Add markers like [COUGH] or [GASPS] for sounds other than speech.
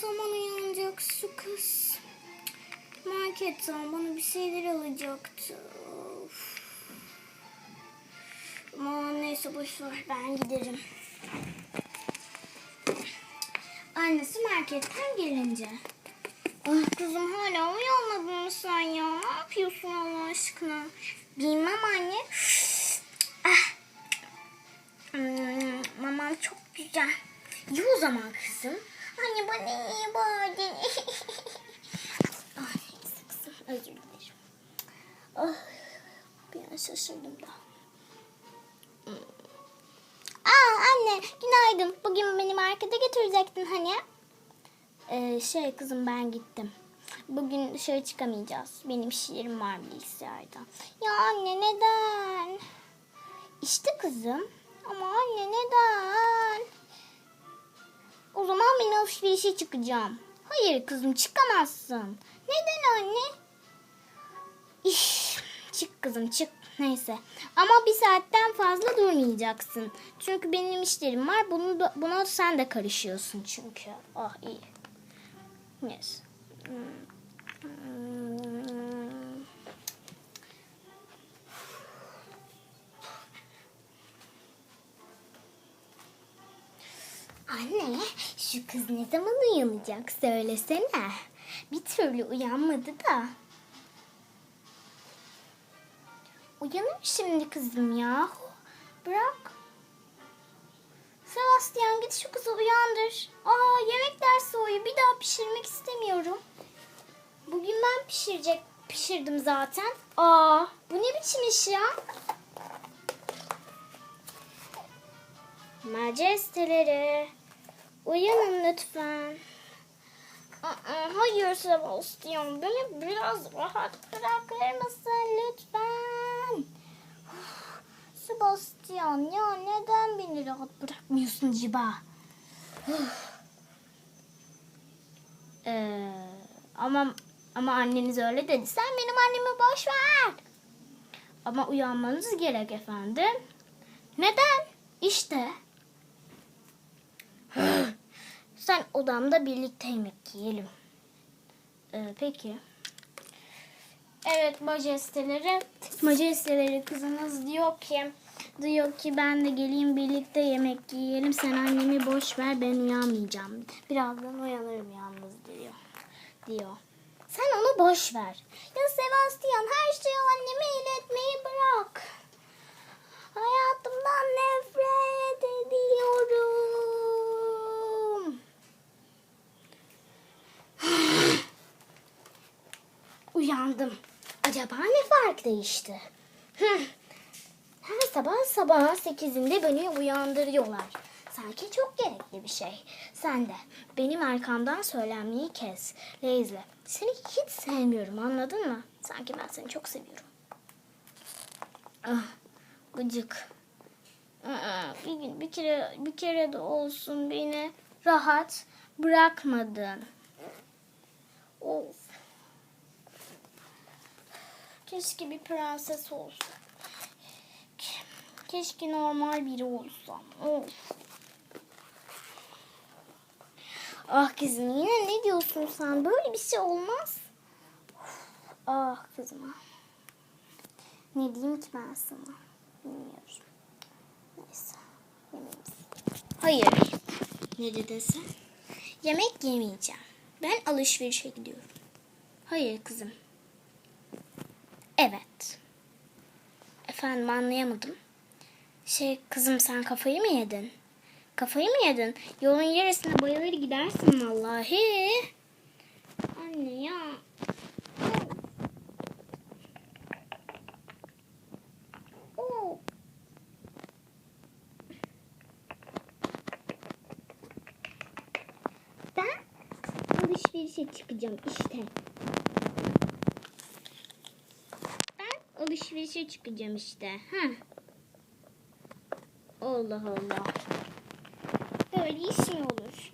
zaman uyanacak şu kız? Marketten bana bir şeyler alacaktı. Of. Ama neyse boşver ben giderim. Annesi marketten gelince. Ah kızım hala uyanmadın mı sen ya? Ne yapıyorsun Allah aşkına? Bilmem anne. ah. Hmm, mamam çok güzel. Ye o zaman kızım. Anne bana iyi bağırdın. [LAUGHS] ah, neyse kızım özür dilerim. Ah, bir an şaşırdım da. Hmm. Aa anne günaydın. Bugün beni markete götürecektin hani. Ee, şey kızım ben gittim. Bugün dışarı çıkamayacağız. Benim şiirim var bilgisayarda. Ya anne neden? İşte kızım. Ama anne neden? O zaman ben alışverişe çıkacağım. Hayır kızım çıkamazsın. Neden anne? İş, çık kızım çık. Neyse. Ama bir saatten fazla durmayacaksın. Çünkü benim işlerim var. Bunu da, buna sen de karışıyorsun çünkü. Ah iyi. Yes. Anne, şu kız ne zaman uyanacak söylesene. Bir türlü uyanmadı da. Uyanır şimdi kızım ya. Bırak. Sebastian git şu kızı uyandır. Aa yemek dersi uyu. Bir daha pişirmek istemiyorum. Bugün ben pişirecek pişirdim zaten. Aa bu ne biçim iş ya? Majesteleri. Uyanın lütfen. Hayır Sebastian. Beni biraz rahat bırakır mısın lütfen? [SIGHS] Sebastian ya neden beni rahat bırakmıyorsun Ciba? [SIGHS] Ee, ama ama anneniz öyle dedi. Sen benim annemi boş ver. Ama uyanmanız gerek efendim. Neden? İşte. [GASPS] [GASPS] Sen odamda birlikte yemek yiyelim. Ee, peki. Evet majesteleri. Majesteleri kızınız diyor ki diyor ki ben de geleyim birlikte yemek yiyelim. Sen annemi boş ver ben uyanmayacağım. Birazdan uyanırım yalnız diyor. Diyor. Sen onu boş ver. Ya Sebastian her şeyi anneme iletmeyi bırak. Uyandım. Acaba ne fark değişti? Her sabah sabah sekizinde beni uyandırıyorlar. Sanki çok gerekli bir şey. Sen de benim arkamdan söylenmeyi kes. Leyzle seni hiç sevmiyorum anladın mı? Sanki ben seni çok seviyorum. Ah, gıcık. Aa, Bir bir kere bir kere de olsun beni rahat bırakmadın. Of. Keşke bir prenses olsam. Keşke normal biri olsam. Of. Ah kızım yine ne diyorsun sen? Böyle bir şey olmaz. Of. Ah kızım. Ne diyeyim ki ben sana? Bilmiyorum. Neyse. Yemeğimizi. Hayır. Ne dedin sen? Yemek yemeyeceğim. Ben alışverişe gidiyorum. Hayır kızım. Evet. Efendim anlayamadım. Şey kızım sen kafayı mı yedin? Kafayı mı yedin? Yolun yarısına bayılır gidersin vallahi. Anne ya. Oo. Ben alışverişe çıkacağım işte. Ben alışverişe çıkacağım işte. Ha. Allah Allah. Böyle iş mi olur?